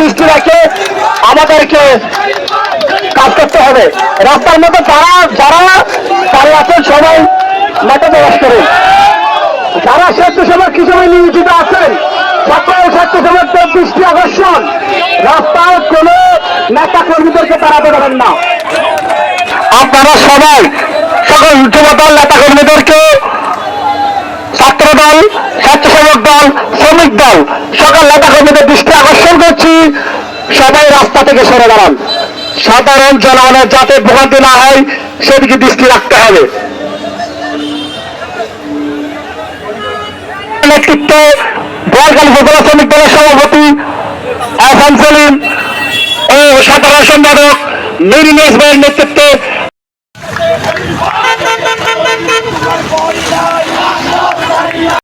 দৃষ্টি রাখে আমাদেরকে কাজ করতে হবে। রাস্তার মধ্যে তারা যারা, তারা আছেন সবাই মাঠে প্রবেশ করুন যারা স্বেচ্ছাসেবক হিসেবে নিয়োজিত আছেন সকল স্বেচ্ছাসেবকদের দৃষ্টি আকর্ষণ। রাস্তায় কোনো নেতা কর্মীদেরকে তাড়াতে পারেন না। আপনারা সবাই, সকল যুবদল নেতা কর্মীদেরকে ছাত্র দল স্বেচ্ছাসেবক দল, শ্রমিক দল, সকল নেতা কর্মীদের দৃষ্টি আকর্ষণ করছি। সবাই রাস্তা থেকে সরে দাঁড়ান। সাধারণ জনগণের যাতে ভোগান্তি না হয়, সেদিকে দৃষ্টি রাখতে হবে। নেতৃত্বে বোয়ালখালী উপজেলা শ্রমিক দলের সভাপতি আহসান সেলিম সম্পাদক নুরুল ইসমাইল নেতৃত্বে